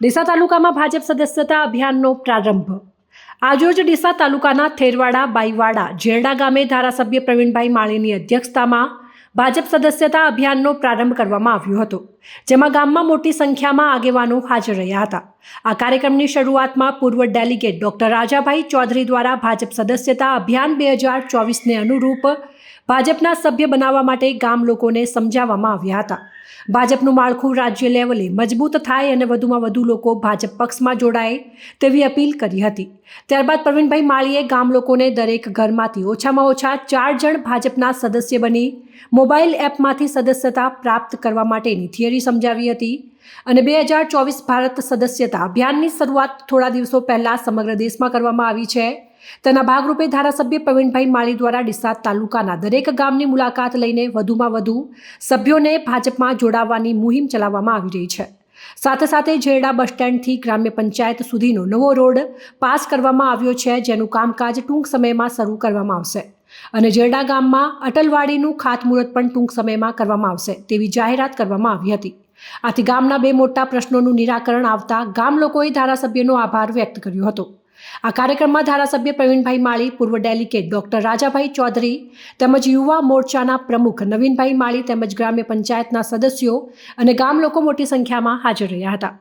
ડીસા તાલુકામાં ભાજપ સદસ્યતા અભિયાનનો પ્રારંભ. આજરોજ ડીસા તાલુકાના થેરવાડા, બાઈવાડા, જેરડા ગામે ધારાસભ્ય પ્રવીણભાઈ માળીની અધ્યક્ષતામાં ભાજપ સદસ્યતા અભિયાનનો પ્રારંભ કરવામાં આવ્યો હતો, જેમાં ગામમાં મોટી સંખ્યામાં આગેવાનો હાજર રહ્યા હતા. આ કાર્યક્રમની શરૂઆતમાં પૂર્વ ડેલિગેટ ડોક્ટર રાજાભાઈ ચૌધરી દ્વારા ભાજપ સદસ્યતા અભિયાન બે હજાર ચોવીસને અનુરૂપ ભાજપના સભ્ય બનાવવા માટે ગામ લોકોને સમજાવવામાં આવ્યા હતા. ભાજપનું માળખું રાજ્ય લેવલે મજબૂત થાય અને વધુમાં વધુ લોકો ભાજપ પક્ષમાં જોડાય તેવી અપીલ કરી હતી. ત્યારબાદ પ્રવીણભાઈ માળીએ ગામ લોકોને દરેક ઘરમાંથી ઓછામાં ઓછા ચાર જણ ભાજપના સદસ્ય બની મોબાઈલ એપમાંથી સદસ્યતા પ્રાપ્ત કરવા માટેની થિયરી સમજાવી હતી અને બે હજાર ચોવીસ ભારત સદસ્યતા અભિયાનની શરૂઆત થોડા દિવસો પહેલાં સમગ્ર દેશમાં કરવામાં આવી છે. તેના ભાગરૂપે ધારાસભ્ય પ્રવીણભાઈ માળી દ્વારા ડીસા તાલુકાના દરેક ગામની મુલાકાત લઈને વધુમાં વધુ સભ્યોને ભાજપમાં જોડાવવાની મુહિમ ચલાવવામાં આવી રહી છે. સાથે સાથે જેરડા બસ સ્ટેન્ડથી ગ્રામ્ય પંચાયત સુધીનો નવો રોડ પાસ કરવામાં આવ્યો છે, જેનું કામકાજ ટૂંક સમયમાં શરૂ કરવામાં આવશે. અને જેરડા ગામમાં અટલવાડીનું ખાતમુહૂર્ત પણ ટૂંક સમયમાં કરવામાં આવશે તેવી જાહેરાત કરવામાં આવી હતી. આથી ગામના બે મોટા પ્રશ્નોનું નિરાકરણ આવતા ગામ લોકોએ ધારાસભ્યનો આભાર વ્યક્ત કર્યો હતો. આ કાર્યક્રમમાં ધારાસભ્ય પ્રવીણભાઈ માળી, પૂર્વ ડેલિગેટ ડોક્ટર રાજાભાઈ ચૌધરી તેમજ યુવા મોરચાના પ્રમુખ નવીનભાઈ માળી તેમજ ગ્રામ્ય પંચાયતના સદસ્યો અને ગામ લોકો મોટી સંખ્યામાં હાજર રહ્યા હતા.